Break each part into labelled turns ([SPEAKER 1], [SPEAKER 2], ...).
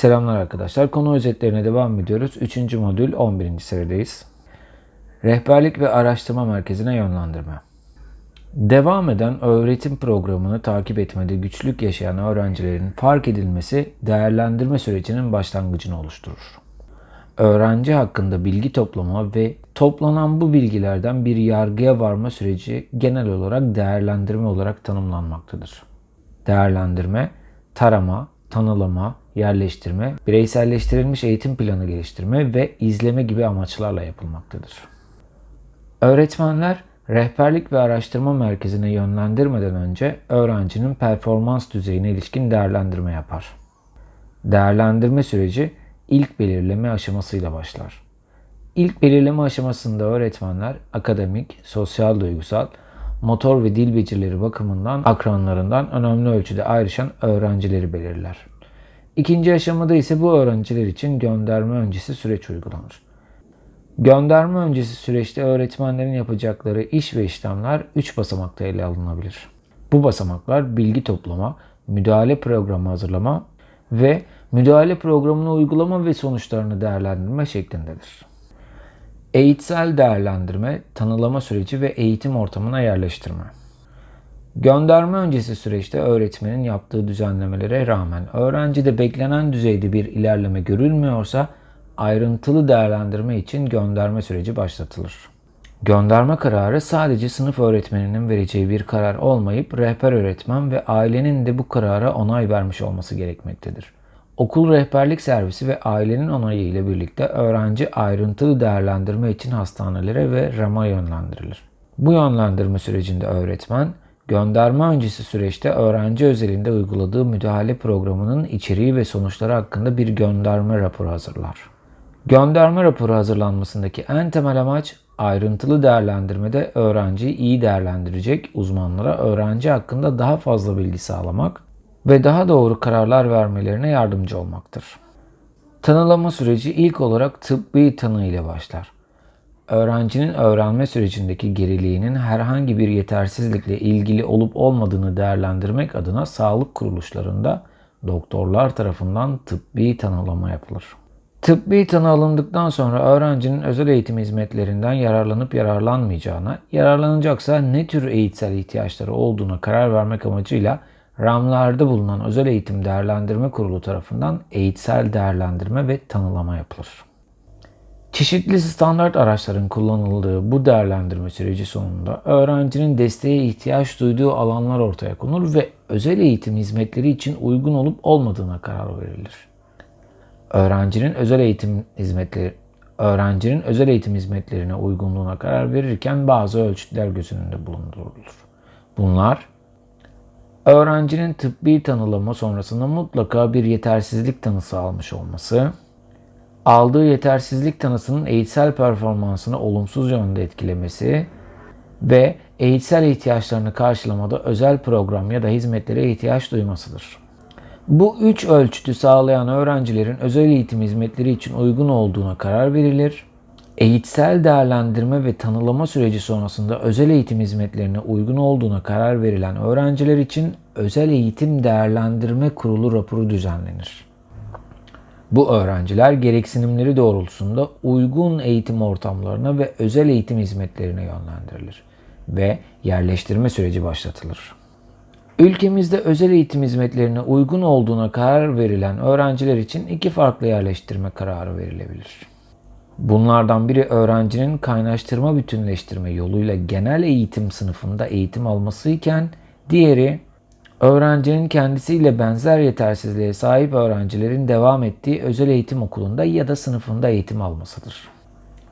[SPEAKER 1] Selamlar arkadaşlar. Konu özetlerine devam ediyoruz. 3. modül 11. serideyiz. Rehberlik ve Araştırma Merkezi'ne yönlendirme. Devam eden öğretim programını takip etmede güçlük yaşayan öğrencilerin fark edilmesi değerlendirme sürecinin başlangıcını oluşturur. Öğrenci hakkında bilgi toplama ve toplanan bu bilgilerden bir yargıya varma süreci genel olarak değerlendirme olarak tanımlanmaktadır. Değerlendirme, tarama, tanılama, yerleştirme, bireyselleştirilmiş eğitim planı geliştirme ve izleme gibi amaçlarla yapılmaktadır. Öğretmenler rehberlik ve araştırma merkezine yönlendirmeden önce öğrencinin performans düzeyine ilişkin değerlendirme yapar. Değerlendirme süreci ilk belirleme aşamasıyla başlar. İlk belirleme aşamasında öğretmenler akademik, sosyal duygusal, motor ve dil becerileri bakımından akranlarından önemli ölçüde ayrışan öğrencileri belirler. İkinci aşamada ise bu öğrenciler için gönderme öncesi süreç uygulanır. Gönderme öncesi süreçte öğretmenlerin yapacakları iş ve işlemler 3 basamakta ele alınabilir. Bu basamaklar bilgi toplama, müdahale programı hazırlama ve müdahale programını uygulama ve sonuçlarını değerlendirme şeklindedir. Eğitsel değerlendirme, tanılama süreci ve eğitim ortamına yerleştirme. Gönderme öncesi süreçte öğretmenin yaptığı düzenlemelere rağmen öğrencide beklenen düzeyde bir ilerleme görülmüyorsa ayrıntılı değerlendirme için gönderme süreci başlatılır. Gönderme kararı sadece sınıf öğretmeninin vereceği bir karar olmayıp rehber öğretmen ve ailenin de bu karara onay vermiş olması gerekmektedir. Okul rehberlik servisi ve ailenin onayı ile birlikte öğrenci ayrıntılı değerlendirme için hastanelere ve RAM'a yönlendirilir. Bu yönlendirme sürecinde öğretmen, gönderme öncesi süreçte öğrenci özelinde uyguladığı müdahale programının içeriği ve sonuçları hakkında bir gönderme raporu hazırlar. Gönderme raporu hazırlanmasındaki en temel amaç ayrıntılı değerlendirmede öğrenciyi iyi değerlendirecek uzmanlara öğrenci hakkında daha fazla bilgi sağlamak ve daha doğru kararlar vermelerine yardımcı olmaktır. Tanılama süreci ilk olarak tıbbi tanı ile başlar. Öğrencinin öğrenme sürecindeki geriliğinin herhangi bir yetersizlikle ilgili olup olmadığını değerlendirmek adına sağlık kuruluşlarında doktorlar tarafından tıbbi tanılama yapılır. Tıbbi tanı alındıktan sonra öğrencinin özel eğitim hizmetlerinden yararlanıp yararlanmayacağına, yararlanacaksa ne tür eğitsel ihtiyaçları olduğuna karar vermek amacıyla RAM'larda bulunan Özel Eğitim Değerlendirme Kurulu tarafından eğitsel değerlendirme ve tanılama yapılır. Çeşitli standart araçların kullanıldığı bu değerlendirme süreci sonunda öğrencinin desteğe ihtiyaç duyduğu alanlar ortaya konur ve özel eğitim hizmetleri için uygun olup olmadığına karar verilir. Öğrencinin özel eğitim hizmetleri öğrencinin özel eğitim hizmetlerine uygunluğuna karar verirken bazı ölçütler göz önünde bulundurulur. Bunlar öğrencinin tıbbi tanılama sonrasında mutlaka bir yetersizlik tanısı almış olması, aldığı yetersizlik tanısının eğitsel performansını olumsuz yönde etkilemesi ve eğitsel ihtiyaçlarını karşılamada özel program ya da hizmetlere ihtiyaç duymasıdır. Bu üç ölçütü sağlayan öğrencilerin özel eğitim hizmetleri için uygun olduğuna karar verilir. Eğitsel değerlendirme ve tanılama süreci sonrasında özel eğitim hizmetlerine uygun olduğuna karar verilen öğrenciler için özel eğitim değerlendirme kurulu raporu düzenlenir. Bu öğrenciler gereksinimleri doğrultusunda uygun eğitim ortamlarına ve özel eğitim hizmetlerine yönlendirilir ve yerleştirme süreci başlatılır. Ülkemizde özel eğitim hizmetlerine uygun olduğuna karar verilen öğrenciler için iki farklı yerleştirme kararı verilebilir. Bunlardan biri öğrencinin kaynaştırma bütünleştirme yoluyla genel eğitim sınıfında eğitim alması iken diğeri öğrencinin kendisiyle benzer yetersizliğe sahip öğrencilerin devam ettiği özel eğitim okulunda ya da sınıfında eğitim almasıdır.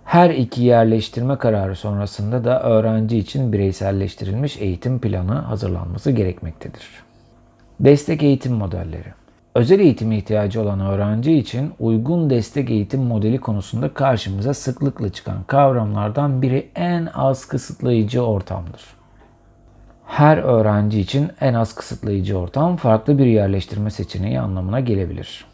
[SPEAKER 1] Her iki yerleştirme kararı sonrasında da öğrenci için bireyselleştirilmiş eğitim planı hazırlanması gerekmektedir. Destek eğitim modelleri Özel eğitime ihtiyacı olan öğrenci için uygun destek eğitim modeli konusunda karşımıza sıklıkla çıkan kavramlardan biri en az kısıtlayıcı ortamdır. Her öğrenci için en az kısıtlayıcı ortam farklı bir yerleştirme seçeneği anlamına gelebilir.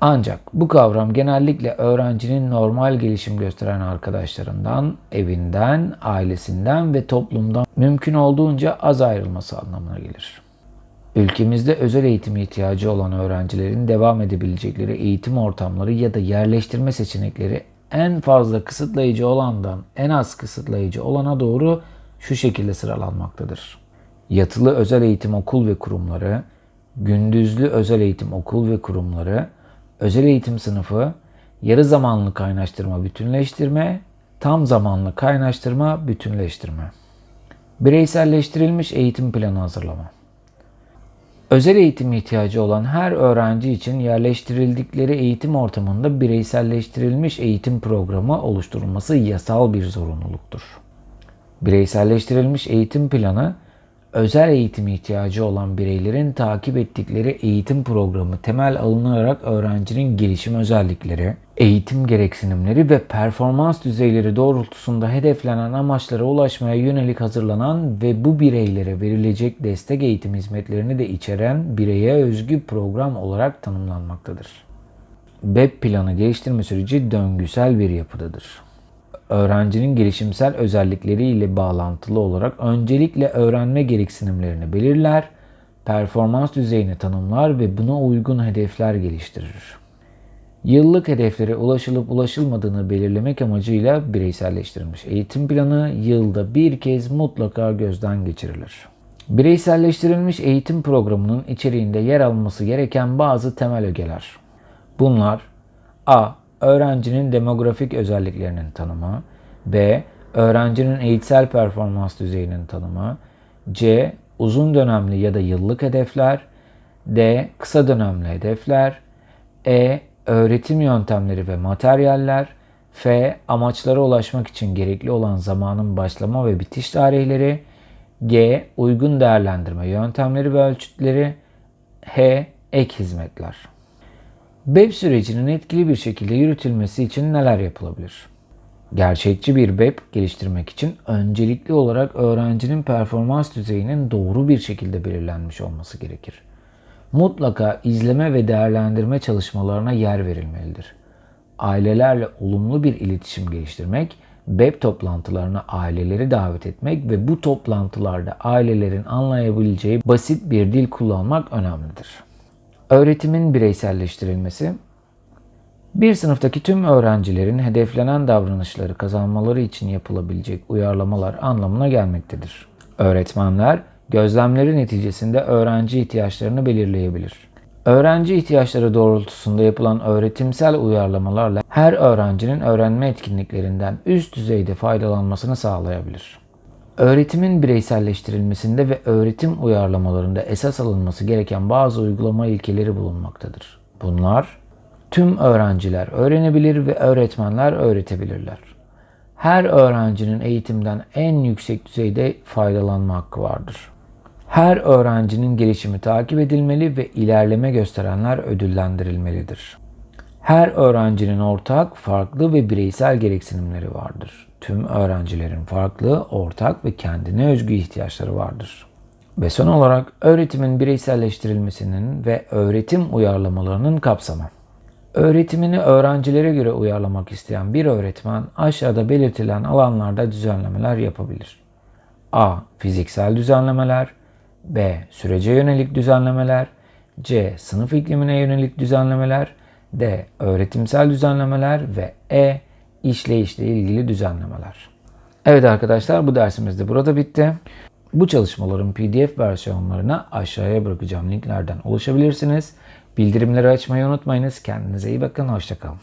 [SPEAKER 1] Ancak bu kavram genellikle öğrencinin normal gelişim gösteren arkadaşlarından, evinden, ailesinden ve toplumdan mümkün olduğunca az ayrılması anlamına gelir. Ülkemizde özel eğitime ihtiyacı olan öğrencilerin devam edebilecekleri eğitim ortamları ya da yerleştirme seçenekleri en fazla kısıtlayıcı olandan en az kısıtlayıcı olana doğru şu şekilde sıralanmaktadır. Yatılı özel eğitim okul ve kurumları, gündüzlü özel eğitim okul ve kurumları, özel eğitim sınıfı, yarı zamanlı kaynaştırma bütünleştirme, tam zamanlı kaynaştırma bütünleştirme. Bireyselleştirilmiş eğitim planı hazırlama. Özel eğitim ihtiyacı olan her öğrenci için yerleştirildikleri eğitim ortamında bireyselleştirilmiş eğitim programı oluşturulması yasal bir zorunluluktur. Bireyselleştirilmiş eğitim planı, özel eğitim ihtiyacı olan bireylerin takip ettikleri eğitim programı temel alınarak öğrencinin gelişim özellikleri, eğitim gereksinimleri ve performans düzeyleri doğrultusunda hedeflenen amaçlara ulaşmaya yönelik hazırlanan ve bu bireylere verilecek destek eğitim hizmetlerini de içeren bireye özgü program olarak tanımlanmaktadır. BEP planı geliştirme süreci döngüsel bir yapıdadır öğrencinin gelişimsel özellikleri ile bağlantılı olarak öncelikle öğrenme gereksinimlerini belirler, performans düzeyini tanımlar ve buna uygun hedefler geliştirir. Yıllık hedeflere ulaşılıp ulaşılmadığını belirlemek amacıyla bireyselleştirilmiş eğitim planı yılda bir kez mutlaka gözden geçirilir. Bireyselleştirilmiş eğitim programının içeriğinde yer alması gereken bazı temel ögeler. Bunlar A öğrencinin demografik özelliklerinin tanımı, B. Öğrencinin eğitsel performans düzeyinin tanımı, C. Uzun dönemli ya da yıllık hedefler, D. Kısa dönemli hedefler, E. Öğretim yöntemleri ve materyaller, F. Amaçlara ulaşmak için gerekli olan zamanın başlama ve bitiş tarihleri, G. Uygun değerlendirme yöntemleri ve ölçütleri, H. Ek hizmetler. BEP sürecinin etkili bir şekilde yürütülmesi için neler yapılabilir? Gerçekçi bir BEP geliştirmek için öncelikli olarak öğrencinin performans düzeyinin doğru bir şekilde belirlenmiş olması gerekir. Mutlaka izleme ve değerlendirme çalışmalarına yer verilmelidir. Ailelerle olumlu bir iletişim geliştirmek, BEP toplantılarına aileleri davet etmek ve bu toplantılarda ailelerin anlayabileceği basit bir dil kullanmak önemlidir. Öğretimin bireyselleştirilmesi, bir sınıftaki tüm öğrencilerin hedeflenen davranışları kazanmaları için yapılabilecek uyarlamalar anlamına gelmektedir. Öğretmenler, gözlemleri neticesinde öğrenci ihtiyaçlarını belirleyebilir. Öğrenci ihtiyaçları doğrultusunda yapılan öğretimsel uyarlamalarla her öğrencinin öğrenme etkinliklerinden üst düzeyde faydalanmasını sağlayabilir. Öğretimin bireyselleştirilmesinde ve öğretim uyarlamalarında esas alınması gereken bazı uygulama ilkeleri bulunmaktadır. Bunlar tüm öğrenciler öğrenebilir ve öğretmenler öğretebilirler. Her öğrencinin eğitimden en yüksek düzeyde faydalanma hakkı vardır. Her öğrencinin gelişimi takip edilmeli ve ilerleme gösterenler ödüllendirilmelidir. Her öğrencinin ortak, farklı ve bireysel gereksinimleri vardır. Tüm öğrencilerin farklı, ortak ve kendine özgü ihtiyaçları vardır. Ve son olarak öğretimin bireyselleştirilmesinin ve öğretim uyarlamalarının kapsamı. Öğretimini öğrencilere göre uyarlamak isteyen bir öğretmen aşağıda belirtilen alanlarda düzenlemeler yapabilir. A. Fiziksel düzenlemeler B. Sürece yönelik düzenlemeler C. Sınıf iklimine yönelik düzenlemeler D. Öğretimsel düzenlemeler ve E işleyişle ilgili düzenlemeler. Evet arkadaşlar bu dersimiz de burada bitti. Bu çalışmaların PDF versiyonlarına aşağıya bırakacağım linklerden ulaşabilirsiniz. Bildirimleri açmayı unutmayınız. Kendinize iyi bakın. Hoşçakalın.